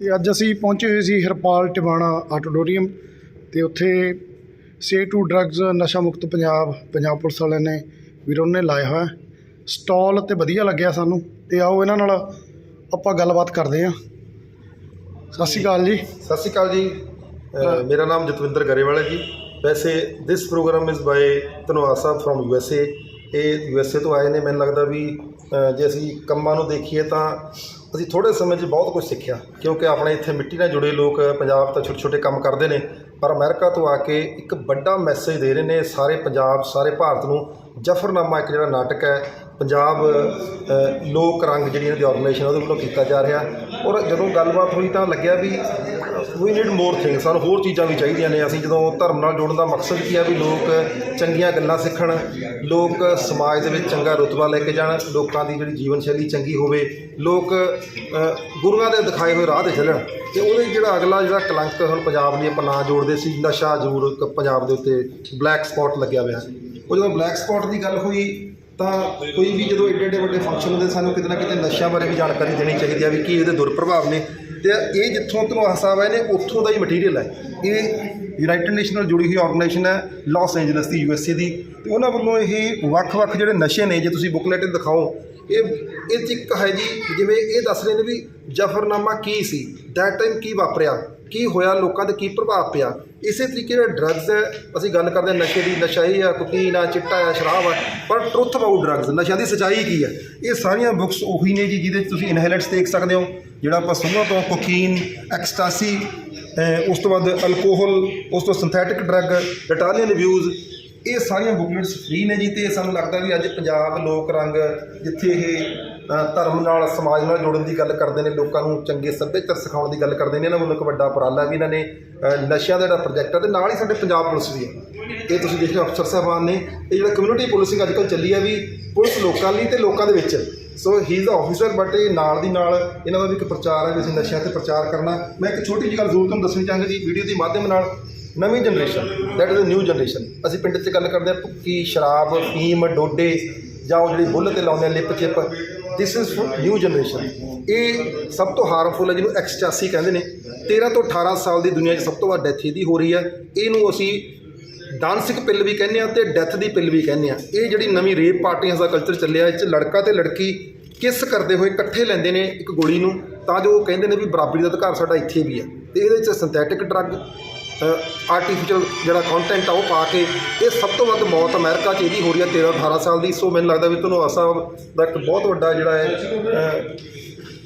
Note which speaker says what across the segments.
Speaker 1: ਤੇ ਅੱਜ ਅਸੀਂ ਪਹੁੰਚੇ ਹੋਏ ਸੀ ਹਰਪਾਲ ਟਿਵਾਣਾ ਆਟੋਡੋਰੀਅਮ ਤੇ ਉੱਥੇ ਸੇ ਟੂ ਡਰੱਗਸ ਨਸ਼ਾ ਮੁਕਤ ਪੰਜਾਬ ਪੰਜਾਬ ਪੁਲਿਸ ਵਾਲਿਆਂ ਨੇ ਵੀਰੋਂ ਨੇ ਲਾਇਆ ਹੋਇਆ। ਸਟਾਲ ਤੇ ਵਧੀਆ ਲੱਗਿਆ ਸਾਨੂੰ। ਤੇ ਆਓ ਇਹਨਾਂ ਨਾਲ ਆਪਾਂ ਗੱਲਬਾਤ ਕਰਦੇ ਹਾਂ। ਸਤਿ ਸ਼੍ਰੀ ਅਕਾਲ ਜੀ।
Speaker 2: ਸਤਿ ਸ਼੍ਰੀ ਅਕਾਲ ਜੀ। ਅ, ਮੇਰਾ ਨਾਮ ਜਤਵਿੰਦਰ ਗਰੇਵਾਲ ਹੈ ਜੀ। ਵੈਸੇ ਦਿਸ ਪ੍ਰੋਗਰਾਮ ਇਜ਼ ਬਾਈ ਧਨਵਾਦ ਸਾਹਿਬ ਫਰੋਮ ਯੂ ਐਸ ਏ ਇਹ ਯੂ ਐਸ ਏ ਤੋਂ ਆਏ ਨੇ। ਮੈਨੂੰ ਲੱਗਦਾ ਵੀ ਅ, ਜੇ ਅਸੀਂ ਕੰਮਾਂ ਨੂੰ ਦੇਖੀਏ ਤਾਂ ਅਸੀਂ ਥੋੜੇ ਸਮੇਂ 'ਚ ਬਹੁਤ ਕੁਝ ਸਿੱਖਿਆ, ਕਿਉਂਕਿ ਆਪਣੇ ਇੱਥੇ ਮਿੱਟੀ ਨਾਲ ਜੁੜੇ ਲੋਕ ਪੰਜਾਬ ਤਾਂ ਛੋਟੇ ਛੋਟੇ ਕੰਮ ਕਰਦੇ ਨੇ, ਪਰ ਅਮਰੀਕਾ ਤੋਂ ਆ ਕੇ ਇੱਕ ਵੱਡਾ ਮੈਸੇਜ ਦੇ ਰਹੇ ਨੇ ਸਾਰੇ ਪੰਜਾਬ, ਸਾਰੇ ਭਾਰਤ ਨੂੰ ਜਫਰਨਾਮਾ ਇੱਕ ਜਿਹੜਾ ਨਾਟਕ ਹੈ ਪੰਜਾਬ ਲੋਕ ਰੰਗ ਜਿਹੜੀ ਇਹਨਾਂ ਦੀ ਆਰਗੇਨਾਈਜੇਸ਼ਨ ਉਹਦੇ ਵੱਲੋਂ ਕੀਤਾ ਜਾ ਰਿਹਾ। ਔਰ ਜਦੋਂ ਗੱਲਬਾਤ ਹੋਈ ਤਾਂ ਲੱਗਿਆ ਵੀ ਵੀ ਨੀਡ ਮੋਰ ਥਿੰਗ ਸਾਨੂੰ ਹੋਰ ਚੀਜ਼ਾਂ ਵੀ ਚਾਹੀਦੀਆਂ ਨੇ। ਅਸੀਂ ਜਦੋਂ ਧਰਮ ਨਾਲ ਜੋੜਨ ਦਾ ਮਕਸਦ ਕੀ ਹੈ ਵੀ ਲੋਕ ਚੰਗੀਆਂ ਗੱਲਾਂ ਸਿੱਖਣ, ਲੋਕ ਸਮਾਜ ਦੇ ਵਿੱਚ ਚੰਗਾ ਰੁਤਬਾ ਲੈ ਕੇ ਜਾਣ, ਲੋਕਾਂ ਦੀ ਜਿਹੜੀ ਜੀਵਨ ਸ਼ੈਲੀ ਚੰਗੀ ਹੋਵੇ, ਲੋਕ ਗੁਰੂਆਂ ਦੇ ਦਿਖਾਏ ਹੋਏ ਰਾਹ ਤੇ ਚੱਲਣ। ਤੇ ਉਹਦੇ ਜਿਹੜਾ ਅਗਲਾ ਜਿਹੜਾ ਕਲੰਕ ਹੁਣ ਪੰਜਾਬ ਲਈ ਆਪਾਂ ਨਾਂ ਜੋੜਦੇ ਸੀ, ਨਸ਼ਾ ਜ਼ਰੂਰ ਇੱਕ ਪੰਜਾਬ ਦੇ ਉੱਤੇ ਬਲੈਕ ਸਪੌਟ ਲੱਗਿਆ ਹੋਇਆ। ਉਹ ਜਦੋਂ ਬਲੈਕ ਸਪੌਟ ਦੀ ਗੱਲ ਹੋਈ ਤਾਂ ਕੋਈ ਵੀ ਜਦੋਂ ਏਡੇ ਏਡੇ ਵੱਡੇ ਫੰਕਸ਼ਨ ਹੁੰਦੇ, ਸਾਨੂੰ ਕਿਤੇ ਨਾ ਕਿਤੇ ਨਸ਼ਿਆਂ ਬਾਰੇ ਵੀ ਜਾਣਕਾਰੀ ਦੇਣੀ ਚਾਹੀਦੀ ਹੈ ਵੀ ਕੀ ਇਹਦੇ ਦੁਰਪ੍ਰਭਾਵ ਨੇ। ਤੇ ਇਹ ਜਿੱਥੋਂ ਧਨਵਾ ਸਾਹਿਬ ਆਏ ਨੇ ਉੱਥੋਂ ਦਾ ਹੀ ਮਟੀਰੀਅਲ ਹੈ ਇਹ ਯੂਨਾਈਟਿਡ ਨੇਸ਼ਨ ਨਾਲ ਜੁੜੀ ਹੋਈ ਆਰਗੇਨਾਈਜੇਸ਼ਨ ਹੈ ਲਾਸ ਐਂਜਲਸ ਦੀ ਯੂਐਸਏ ਦੀ। ਤੇ ਉਹਨਾਂ ਵੱਲੋਂ ਇਹ ਵੱਖ-ਵੱਖ ਜਿਹੜੇ ਨਸ਼ੇ ਨੇ, ਜੇ ਤੁਸੀਂ ਬੁਕਲੇਟ ਦਿਖਾਓ, ਇਹ ਇਹ 'ਚ ਇੱਕ ਹੈ ਜੀ, ਜਿਵੇਂ ਇਹ ਦੱਸ ਰਹੇ ਨੇ ਵੀ ਜਫਰਨਾਮਾ ਕੀ ਸੀ ਦੈਟ ਟਾਈਮ ਕੀ ਵਾਪਰਿਆ? ਕੀ ਹੋਇਆ, ਲੋਕਾਂ ਤੇ ਕੀ ਪ੍ਰਭਾਵ ਪਿਆ? ਇਸੇ ਤਰੀਕੇ ਨਾਲ ਡਰੱਗਸ ਹੈ, ਅਸੀਂ ਗੱਲ ਕਰਦੇ ਹਾਂ ਨਸ਼ੇ ਦੀ, ਨਸ਼ਾ ਇਹ ਆ ਕੋਕੀਨ ਆ, ਚਿੱਟਾ ਆ, ਸ਼ਰਾਬ ਆ, ਪਰ ਟਰੁੱਥ ਅਬਾਊਟ ਡਰੱਗਸ ਨਸ਼ਿਆਂ ਦੀ ਸੱਚਾਈ ਕੀ ਹੈ? ਇਹ ਸਾਰੀਆਂ ਬੁੱਕਸ ਉਹੀ ਨੇ ਜੀ, ਜਿਹਦੇ 'ਚ ਤੁਸੀਂ ਇਨਹੇਲੈਂਟਸ ਦੇਖ ਸਕਦੇ ਹੋ, ਜਿਹੜਾ ਆਪਾਂ ਸੁਣੋ ਤੋਂ ਕੋਕੀਨ ਐਕਸਟਾਸੀ ਉਸ ਤੋਂ ਬਾਅਦ ਅਲਕੋਹਲ ਉਸ ਤੋਂ ਸਿੰਥੈਟਿਕ ਡਰੱਗ ਇਟਾਲੀਅਨ ਅਬਿਊਜ਼ ਇਹ ਸਾਰੀਆਂ ਬੁਕਲੇਟਸ ਫ੍ਰੀ ਨੇ ਜੀ, ਤੇ ਸਾਨੂੰ ਲੱਗਦਾ ਵੀ ਅੱਜ ਪੰਜਾਬ ਲੋਕ ਰੰਗ ਜਿੱਥੇ ਇਹ ਧਰਮ ਨਾਲ, ਸਮਾਜ ਨਾਲ ਜੋੜਨ ਦੀ ਗੱਲ ਕਰਦੇ ਨੇ, ਲੋਕਾਂ ਨੂੰ ਚੰਗੇ ਸੱਭਿਆਚਾਰ ਸਿਖਾਉਣ ਦੀ ਗੱਲ ਕਰਦੇ ਨੇ। ਇਹਨਾਂ ਵੱਲੋਂ ਇੱਕ ਵੱਡਾ ਉਪਰਾਲਾ ਵੀ ਇਹਨਾਂ ਨੇ ਨਸ਼ਿਆਂ ਦਾ ਜਿਹੜਾ ਪ੍ਰੋਜੈਕਟ ਹੈ, ਤੇ ਨਾਲ ਹੀ ਸਾਡੇ ਪੰਜਾਬ ਪੁਲਿਸ ਵੀ ਹੈ। ਇਹ ਤੁਸੀਂ ਦੇਖਿਓ ਅਫਸਰ ਸਾਹਿਬਾਨ ਨੇ, ਇਹ ਜਿਹੜਾ ਕਮਿਊਨਿਟੀ ਪੁਲਿਸਿੰਗ ਅੱਜ ਕੱਲ੍ਹ ਚੱਲੀ ਆ ਵੀ ਪੁਲਿਸ ਲੋਕਾਂ ਲਈ ਤੇ ਲੋਕਾਂ ਦੇ ਵਿੱਚ। So he is officer but ਇਹ ਨਾਲ ਦੀ ਨਾਲ ਇਹਨਾਂ ਦਾ ਵੀ ਇੱਕ ਪ੍ਰਚਾਰ ਹੈ, ਵੀ ਅਸੀਂ ਨਸ਼ਿਆਂ ਤੇ ਪ੍ਰਚਾਰ ਕਰਨਾ। ਮੈਂ ਇੱਕ ਛੋਟੀ ਜਿਹੀ ਗੱਲ ਜ਼ਰੂਰ ਤੁਹਾਨੂੰ ਦੱਸਣੀ ਚਾਹਾਂਗਾ ਜੀ ਵੀਡੀਓ ਦੇ ਮਾਧਿਅਮ ਨਾਲ, ਨਵੀਂ generation that is a new generation ਅਸੀਂ ਪਿੰਡ 'ਚ ਗੱਲ ਕਰਦੇ ਹਾਂ, ਭੁੱਕੀ, ਸ਼ਰਾਬ, ਫੀਮ, ਡੋਡੇ, ਜਾਂ ਉਹ ਜਿਹੜੀ ਬੁੱਲ ਤੇ ਲਾਉਂਦੇ ਆ lip chip this is for new generation ਇਹ ਸਭ ਤੋਂ ਹਾਰਮਫੁਲ ਹੈ, ਜਿਹਨੂੰ ਐਕਸਚਾਸੀ ਕਹਿੰਦੇ ਨੇ। 13 ਤੋਂ 18 ਸਾਲ ਦੀ ਦੁਨੀਆ 'ਚ ਸਭ ਤੋਂ ਵੱਧ ਡੈਥ ਇਹਦੀ ਹੋ ਰਹੀ ਹੈ। ਇਹਨੂੰ ਅਸੀਂ ਡਾਂਸਿਕ ਪਿੱਲ ਵੀ ਕਹਿੰਦੇ ਆ ਤੇ ਡੈਥ ਦੀ ਪਿੱਲ ਵੀ ਕਹਿੰਦੇ ਆ ਇਹ ਜਿਹੜੀ ਨਵੀਂ ਰੇਪ ਪਾਰਟੀਆਂ ਦਾ ਕਲਚਰ ਚੱਲਿਆ, ਇਹ 'ਚ ਲੜਕਾ ਤੇ ਲੜਕੀ ਕਿਸ ਕਰਦੇ ਹੋਏ ਇਕੱਠੇ ਲੈਂਦੇ ਨੇ ਇੱਕ ਗੋਲੀ ਨੂੰ, ਤਾਂ ਜੋ ਉਹ ਕਹਿੰਦੇ ਨੇ ਵੀ ਬਰਾਬਰੀ ਦਾ ਅਧਿਕਾਰ ਸਾਡਾ ਇੱਥੇ ਵੀ ਹੈ। ਤੇ ਇਹਦੇ 'ਚ ਸਿੰਥੈਟਿਕ ਡਰੱਗ ਆਰਟੀਫੀਸ਼ੀਅਲ ਜਿਹੜਾ ਕੰਟੈਂਟ ਆ ਉਹ ਪਾ ਕੇ ਇਹ ਸਭ ਤੋਂ ਵੱਧ ਮੌਤ ਅਮਰੀਕਾ 'ਚ ਇਹਦੀ ਹੋ ਰਹੀ ਹੈ 13 18 ਸਾਲ ਦੀ। ਸੋ ਮੈਨੂੰ ਲੱਗਦਾ ਵੀ ਤੁਹਾਨੂੰ ਸਾਹਿਬ ਦਾ ਇੱਕ ਬਹੁਤ ਵੱਡਾ ਜਿਹੜਾ ਹੈ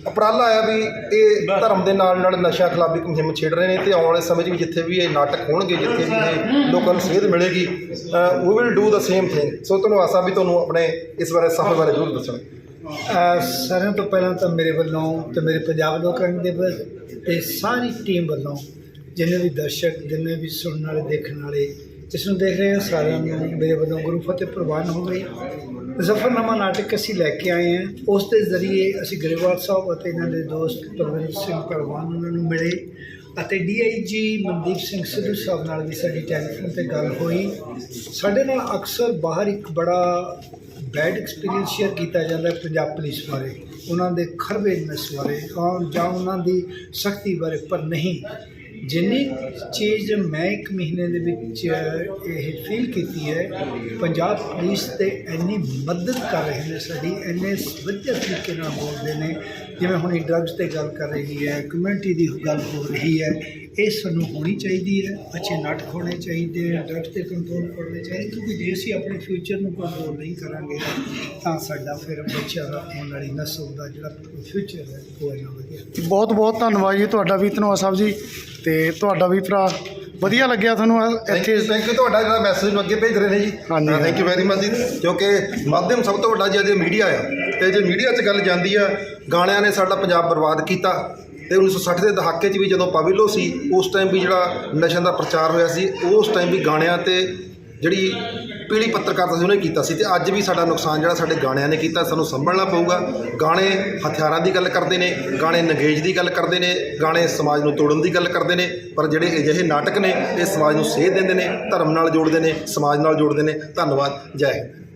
Speaker 2: ਉਪਰਾਲਾ ਆ ਵੀ ਇਹ ਧਰਮ ਦੇ ਨਾਲ ਨਾਲ ਨਸ਼ਾ ਖਿਲਾਫੀ ਮੁਹਿੰਮ ਛੇੜ ਰਹੇ ਨੇ ਤੇ ਆਉਣ ਵਾਲੇ ਸਮੇਂ 'ਚ ਵੀ ਜਿੱਥੇ ਵੀ ਇਹ ਨਾਟਕ ਹੋਣਗੇ, ਜਿੱਥੇ ਵੀ ਇਹ ਲੋਕਾਂ ਨੂੰ ਸੇਧ ਮਿਲੇਗੀ we will do the same thing so ਤੁਹਾਨੂੰ ਆਸਾ ਵੀ ਤੁਹਾਨੂੰ ਆਪਣੇ ਇਸ ਬਾਰੇ ਸਫਰ ਬਾਰੇ ਜ਼ਰੂਰ ਦੱਸਣਾ।
Speaker 3: ਸਾਰਿਆਂ ਤੋਂ ਪਹਿਲਾਂ ਤਾਂ ਮੇਰੇ ਵੱਲੋਂ ਤੇ ਮੇਰੇ ਪੰਜਾਬ ਲੋਕਾਂ ਦੇ ਵੱਲ ਤੇ ਸਾਰੀ ਟੀਮ ਵੱਲੋਂ ਜਿੰਨੇ ਵੀ ਦਰਸ਼ਕ, ਜਿੰਨੇ ਵੀ ਸੁਣਨ ਵਾਲੇ, ਦੇਖਣ ਵਾਲੇ, ਜਿਸ ਨੂੰ ਦੇਖ ਰਹੇ ਆ, ਸਾਰਿਆਂ ਨੂੰ ਮੇਰੇ ਵੱਲੋਂ ਗੁਰੂ ਫਤਿਹ ਪ੍ਰਵਾਨ ਹੋ ਗਈ ਜ਼ਫਰਨਾਮਾ ਨਾਟਕ ਅਸੀਂ ਲੈ ਕੇ ਆਏ ਹਾਂ। ਉਸ ਦੇ ਜ਼ਰੀਏ ਅਸੀਂ ਗਰੇਵਾਲ ਸਾਹਿਬ ਅਤੇ ਇਹਨਾਂ ਦੇ ਦੋਸਤ ਪ੍ਰਵੀਨ ਸਿੰਘ ਪਰਵਾਨ, ਉਹਨਾਂ ਨੂੰ ਮਿਲੇ ਅਤੇ ਡੀਆਈਜੀ ਮਨਦੀਪ ਸਿੰਘ ਸਿੱਧੂ ਸਾਹਿਬ ਨਾਲ ਵੀ ਸਾਡੀ ਟੈਲੀਫੋਨ ਤੇ ਗੱਲ ਹੋਈ। ਸਾਡੇ ਨਾਲ ਅਕਸਰ ਬਾਹਰ ਇੱਕ ਬੜਾ ਬੈਡ ਐਕਸਪੀਰੀਅੰਸ ਸ਼ੇਅਰ ਕੀਤਾ ਜਾਂਦਾ ਪੰਜਾਬ ਪੁਲਿਸ ਬਾਰੇ, ਉਹਨਾਂ ਦੇ ਖਰਬੇ ਨਸ ਬਾਰੇ ਔਰ ਜਾਂ ਉਹਨਾਂ ਦੀ ਸਖਤੀ ਬਾਰੇ, ਪਰ ਨਹੀਂ। ਜਿੰਨੀ ਚੀਜ਼ ਮੈਂ ਇੱਕ ਮਹੀਨੇ ਦੇ ਵਿੱਚ ਇਹ ਫੀਲ ਕੀਤੀ ਹੈ, ਪੰਜਾਬ ਪੁਲਿਸ ਤੇ ਇੰਨੀ ਮਦਦ ਕਰ ਰਹੇ ਨੇ ਸਾਡੀ, ਇੰਨੇ ਵਧੀਆ ਤਰੀਕੇ ਨਾਲ ਬੋਲਦੇ ਨੇ। ਜਿਵੇਂ ਹੁਣ ਇਹ ਡਰੱਗਸ ਤੇ ਗੱਲ ਕਰ ਰਹੀ ਹੈ ਕਮਿਊਨਿਟੀ ਦੀ ਗੱਲ ਹੋ ਰਹੀ ਹੈ ਇਹ ਸਾਨੂੰ ਹੋਣੀ ਚਾਹੀਦੀ ਹੈ। ਅੱਛੇ ਨਾਟਕ ਹੋਣੇ ਚਾਹੀਦੇ ਹੈ ਡਰੱਗਸ ਤੇ ਕੰਟਰੋਲ ਕਰਨੇ ਚਾਹੀਦੇ ਕਿਉਂਕਿ ਜੇ ਅਸੀਂ ਆਪਣੇ ਫਿਊਚਰ ਨੂੰ ਕੰਟਰੋਲ ਨਹੀਂ ਕਰਾਂਗੇ ਤਾਂ ਸਾਡਾ ਫਿਰ ਬੱਚਿਆਂ ਦਾ ਆਉਣ ਵਾਲੀ ਨਸਲ ਦਾ ਜਿਹੜਾ ਫਿਊਚਰ ਹੈ ਉਹ ਇੰਨਾ ਵਧੀਆ।
Speaker 1: ਬਹੁਤ ਬਹੁਤ ਧੰਨਵਾਦ ਜੀ ਤੁਹਾਡਾ ਵੀ ਧਨਵਾ ਸਾਹਿਬ ਜੀ। ਤੇ ਤੁਹਾਡਾ ਵੀ ਭਰਾ ਵਧੀਆ ਲੱਗਿਆ ਤੁਹਾਨੂੰ ਇੱਥੇ।
Speaker 2: ਥੈਂਕ ਯੂ ਤੁਹਾਡਾ ਜਿਹੜਾ ਮੈਸੇਜ ਨੂੰ ਅੱਗੇ ਭੇਜ ਰਹੇ ਨੇ ਜੀ।
Speaker 1: ਹਾਂਜੀ।
Speaker 2: ਥੈਂਕ ਯੂ ਵੈਰੀ ਮਚ ਜੀ। ਕਿਉਂਕਿ ਮਾਧਿਅਮ ਸਭ ਤੋਂ ਵੱਡਾ ਜੀ ਅੱਜ ਮੀਡੀਆ ਆ। ਤੇ ਜੇ ਮੀਡੀਆ 'ਚ ਗੱਲ ਜਾਂਦੀ ਆ ਗਾਣਿਆਂ ਨੇ ਸਾਡਾ ਪੰਜਾਬ ਬਰਬਾਦ ਕੀਤਾ। ਤੇ 1960 ਦੇ ਦਹਾਕੇ 'ਚ ਵੀ ਜਦੋਂ ਪਾਵਿਲੋ ਸੀ, ਉਸ ਟਾਈਮ ਵੀ ਜਿਹੜਾ ਨਸ਼ਿਆਂ ਦਾ ਪ੍ਰਚਾਰ ਹੋਇਆ ਸੀ, ਉਸ ਟਾਈਮ ਵੀ ਗਾਣਿਆਂ ਤੇ ਜਿਹੜੀ ਪੀੜੀ ਪੱਤਰਕਾਰਤਾ ਸੀ ਉਹਨੇ ਕੀਤਾ ਸੀ ਤੇ ਅੱਜ ਵੀ ਸਾਡਾ ਨੁਕਸਾਨ ਜਿਹੜਾ ਸਾਡੇ ਗਾਣਿਆਂ ਨੇ ਕੀਤਾ, ਸਾਨੂੰ ਸੰਭਲਣਾ ਪਊਗਾ। ਗਾਣੇ ਹਥਿਆਰਾਂ ਦੀ ਗੱਲ ਕਰਦੇ ਨੇ, ਗਾਣੇ ਨਗੇਜ ਦੀ ਗੱਲ ਕਰਦੇ ਨੇ, ਗਾਣੇ ਸਮਾਜ ਨੂੰ ਤੋੜਨ ਦੀ ਗੱਲ ਕਰਦੇ ਨੇ, ਪਰ ਜਿਹੜੇ ਅਜਿਹੇ ਨਾਟਕ ਨੇ, ਇਹ ਸਮਾਜ ਨੂੰ ਸੇਧ ਦਿੰਦੇ ਨੇ, ਧਰਮ ਨਾਲ ਜੋੜਦੇ ਨੇ, ਸਮਾਜ ਨਾਲ ਜੋੜਦੇ ਨੇ। ਧੰਨਵਾਦ, ਜੈ ਹਿੰਦ।